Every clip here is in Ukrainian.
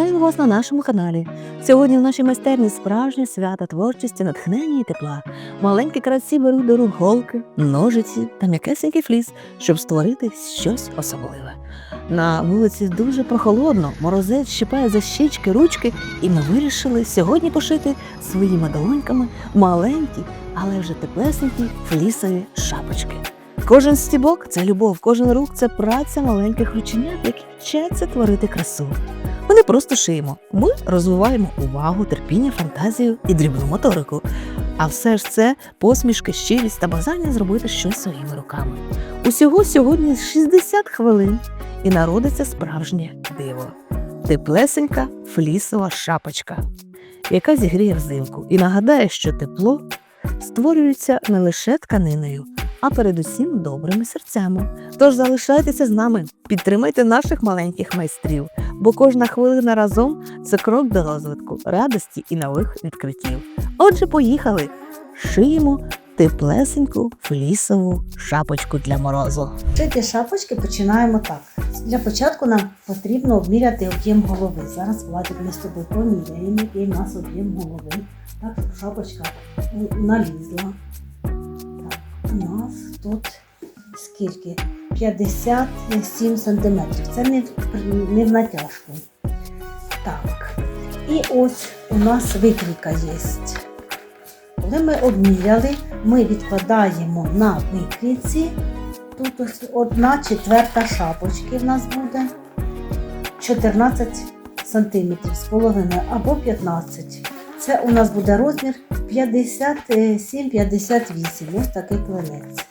Вітаю вас на нашому каналі. Сьогодні в нашій майстерні справжнє свято творчості, натхнення і тепла. Маленькі кравці беруть до рук голки, ножиці та м'якесенький фліс, щоб створити щось особливе. На вулиці дуже прохолодно, морозець щипає за щічки, ручки, і ми вирішили сьогодні пошити своїми долоньками маленькі, але вже теплесенькі флісові шапочки. Кожен стібок це любов, кожен рук це праця маленьких рученят, які вчаться творити красу. Ми не просто шиємо, ми розвиваємо увагу, терпіння, фантазію і дрібну моторику. А все ж це посмішки, щирість та бажання зробити щось своїми руками. Усього сьогодні 60 хвилин і народиться справжнє диво. Теплесенька флісова шапочка, яка зігріє взимку і нагадає, що тепло створюється не лише тканиною, а передусім добрими серцями. Тож залишайтеся з нами, підтримайте наших маленьких майстрів, бо кожна хвилина разом це крок до розвитку, радості і нових відкриттів. Отже, поїхали! Шиємо теплесеньку флісову шапочку для морозу. Шити шапочки починаємо так. Для початку нам потрібно обміряти об'єм голови. Зараз Владик ми з тобою поміряємо, який у нас об'єм голови. Так, щоб шапочка налізла. У нас тут скільки? 57 сантиметрів. Це не, в- не в натяжку. Так. І ось у нас викрійка є. Коли ми обміряли, ми відкладаємо на викрійці Тут ось одна четверта шапочки в нас буде 14 сантиметрів з половиною або 15. Це у нас буде розмір 57-58, ось такий клинець.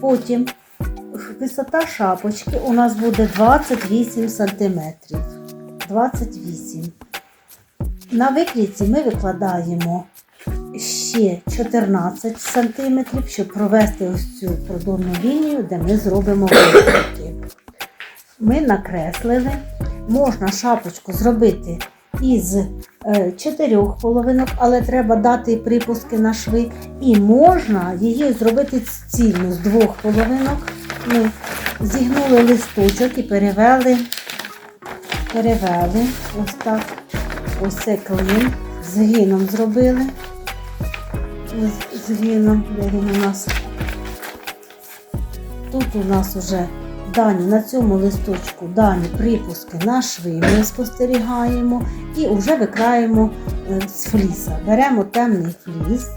Потім висота шапочки у нас буде 28 сантиметрів. 28. На викрійці ми викладаємо ще 14 см, щоб провести ось цю продольну лінію, де ми зробимо виробки. Ми накреслили. Можна шапочку зробити із е, чотирьох половинок, але треба дати припуски на шви. І можна її зробити цільну з двох половинок. Ми зігнули листочок і перевели, перевели ось так. Ось це клин, згином зробили. Згином, де він у нас. Тут у нас вже дані на цьому листочку дані припуски на шви ми спостерігаємо і вже викраємо е, з фліса. Беремо темний фліс,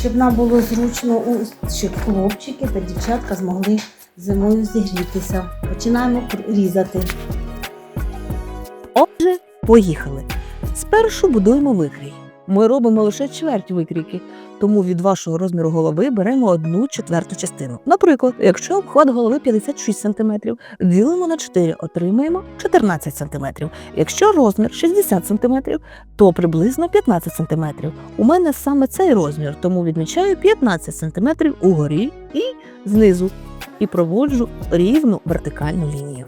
щоб нам було зручно, щоб хлопчики та дівчатка змогли зимою зігрітися. Починаємо різати. Отже, поїхали. Спершу будуємо викрій. Ми робимо лише чверть викрійки, тому від вашого розміру голови беремо одну четверту частину. Наприклад, якщо обхват голови 56 см, ділимо на 4, отримаємо 14 см. Якщо розмір 60 см, то приблизно 15 см. У мене саме цей розмір, тому відмічаю 15 см угорі і знизу і проводжу рівну вертикальну лінію.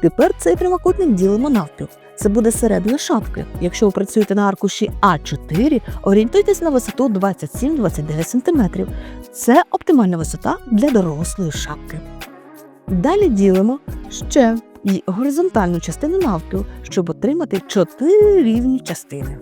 Тепер цей прямокутник ділимо навпіл. Це буде середина шапки. Якщо ви працюєте на аркуші А4, орієнтуйтесь на висоту 27-29 см. Це оптимальна висота для дорослої шапки. Далі ділимо ще й горизонтальну частину навпіл, щоб отримати 4 рівні частини.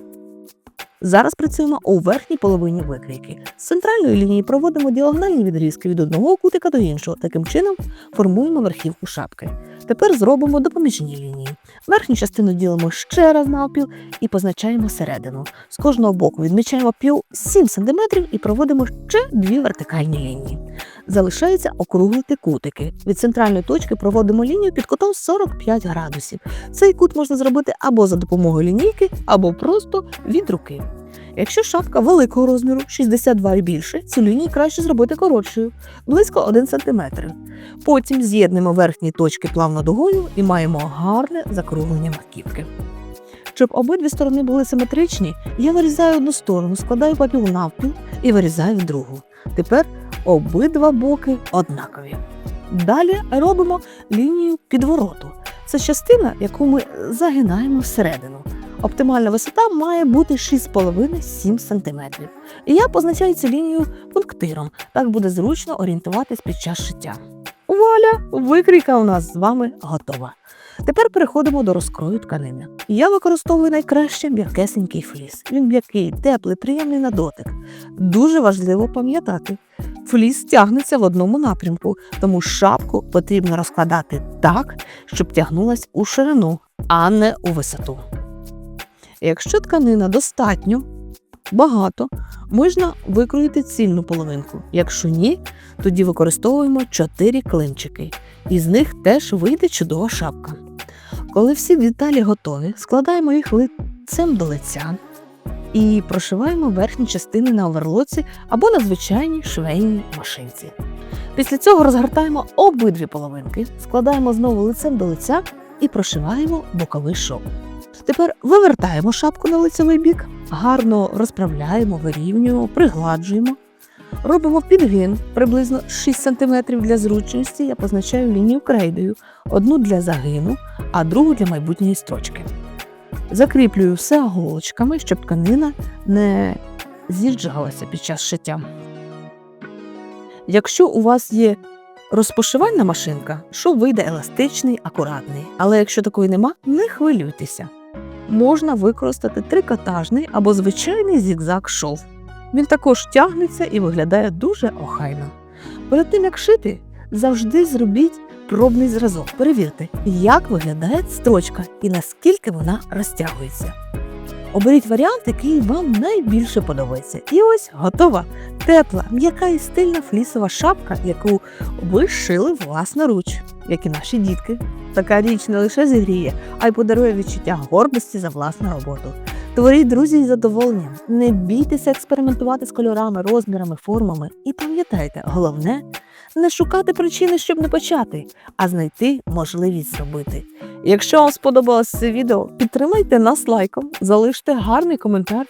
Зараз працюємо у верхній половині викрійки. З центральної лінії проводимо діагональні відрізки від одного кутика до іншого. Таким чином формуємо верхівку шапки. Тепер зробимо допоміжні лінії. Верхню частину ділимо ще раз навпіл і позначаємо середину. З кожного боку відмічаємо пів 7 см і проводимо ще дві вертикальні лінії. Залишається округлити кутики. Від центральної точки проводимо лінію під кутом 45 градусів. Цей кут можна зробити або за допомогою лінійки, або просто від руки. Якщо шапка великого розміру 62 і більше, цю лінію краще зробити коротшою, близько 1 см. Потім з'єднуємо верхні точки плавно дугою і маємо гарне закруглення маківки. Щоб обидві сторони були симетричні, я вирізаю одну сторону, складаю папіл навпіл і вирізаю в другу. Тепер обидва боки однакові. Далі робимо лінію підвороту. Це частина, яку ми загинаємо всередину. Оптимальна висота має бути 6,5-7 см. І я позначаю цю лінію пунктиром. Так буде зручно орієнтуватись під час шиття. Вуаля! Викрійка у нас з вами готова. Тепер переходимо до розкрою тканини. Я використовую найкраще м'якесенький фліс. Він м'який, теплий, приємний на дотик. Дуже важливо пам'ятати, фліс тягнеться в одному напрямку, тому шапку потрібно розкладати так, щоб тягнулась у ширину, а не у висоту. Якщо тканина достатньо багато, можна викроїти цільну половинку. Якщо ні, тоді використовуємо 4 клинчики. Із них теж вийде чудова шапка. Коли всі деталі готові, складаємо їх лицем до лиця і прошиваємо верхні частини на оверлоці або на звичайній швейній машинці. Після цього розгортаємо обидві половинки, складаємо знову лицем до лиця і прошиваємо боковий шов. Тепер вивертаємо шапку на лицевий бік, гарно розправляємо, вирівнюємо, пригладжуємо. Робимо підгин приблизно 6 см для зручності. Я позначаю лінію крейдою, одну для загину, а другу для майбутньої строчки. Закріплюю все голочками, щоб тканина не з'їжджалася під час шиття. Якщо у вас є розпошивальна машинка, шов вийде еластичний, акуратний. Але якщо такої нема, не хвилюйтеся. Можна використати трикотажний або звичайний зігзаг шов. Він також тягнеться і виглядає дуже охайно. Перед тим як шити, завжди зробіть пробний зразок. Перевірте, як виглядає строчка і наскільки вона розтягується. Оберіть варіант, який вам найбільше подобається. І ось готова тепла, м'яка і стильна флісова шапка, яку ви шили власноруч, як і наші дітки. Така річ не лише зігріє, а й подарує відчуття гордості за власну роботу. Творіть друзі із задоволенням. Не бійтеся експериментувати з кольорами, розмірами, формами. І пам'ятайте, головне не шукати причини, щоб не почати, а знайти можливість зробити. Якщо вам сподобалось це відео, підтримайте нас лайком, залиште гарний коментар.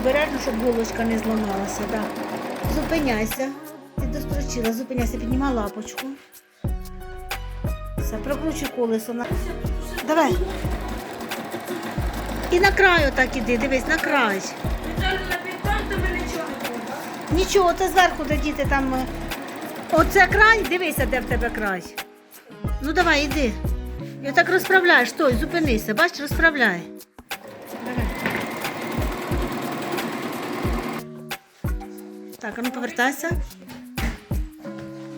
Обережно, щоб голочка не зламалася. Да. Зупиняйся. Ти дострочила, зупиняйся, піднімай лапочку. Все, прокручуй колесо. Давай. І на край отак іди, дивись, на край. Нічого, ти зверху де діти там. е, Оце край, дивися, де в тебе край. Ну давай, іди. Я так розправляєш, стой, зупинися, бач, розправляй. Так, а ну повертайся.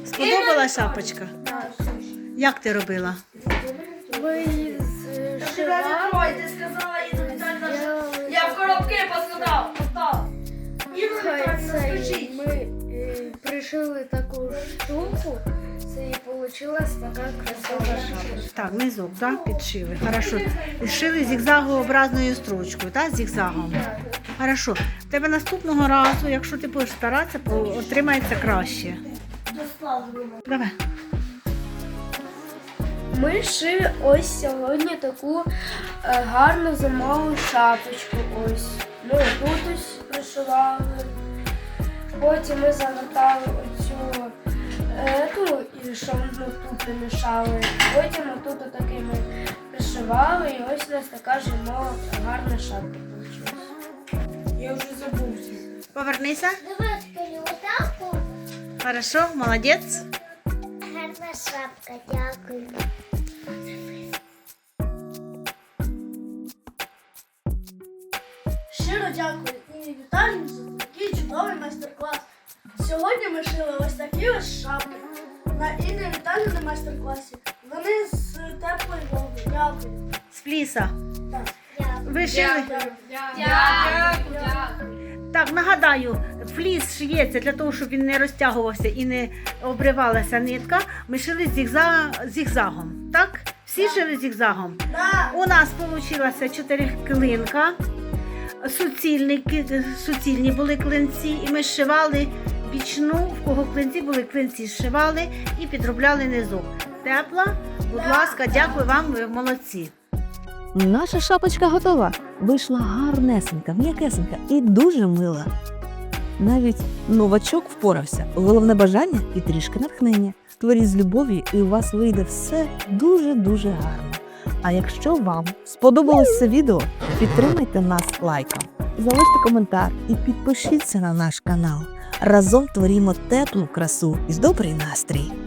Сподобала шапочка? Як ти робила? Зшивали. ти сказала, і Я в коробки поскладав. Постав. І скажіть. ми е, пришили таку штуку, це і вийшла така красива шапочка. Так, низок, так, підшили. Хорошо. Шили зігзагообразною строчкою, так, зігзагом. Хорошо. В тебе наступного разу, якщо ти будеш старатися, отримається краще. Давай. Ми шили ось сьогодні таку е, гарну зимову шапочку. Ось. Ну, тут ось пришивали. Потім ми завертали оцю ми тут не мішали. Потім отут отаки ми пришивали, і ось у нас така зимова гарна шапка вийшла. Я вже забувся. Повернися. Давай отаку. Хорошо, молодець. Гарна шапка, дякую. Щиро дякую Інні Віталіївні за такий чудовий майстер-клас. Сьогодні ми шили ось такі ось шапки. На Інні Віталіївні майстер-класі. Вони з теплої вовни. Дякую. З фліса. Дякую. Ви шили? Так, нагадаю, фліс шиється для того, щоб він не розтягувався і не обривалася нитка. Ми шили зігзаг, зігзагом. Так? Всі шили зігзагом. У нас вийшло чотири клинка. Суцільні, суцільні були клинці, і ми зшивали бічну, в кого клинці були клинці, зшивали і підробляли низок. Тепла, будь ласка, дякую вам, ви молодці. Наша шапочка готова. Вийшла гарнесенька, м'якесенька і дуже мила. Навіть новачок впорався. Головне бажання і трішки натхнення. Творіть з любов'ю, і у вас вийде все дуже-дуже гарно. А якщо вам сподобалось це відео, підтримайте нас лайком, залиште коментар і підпишіться на наш канал. Разом творімо теплу красу і добрий настрій.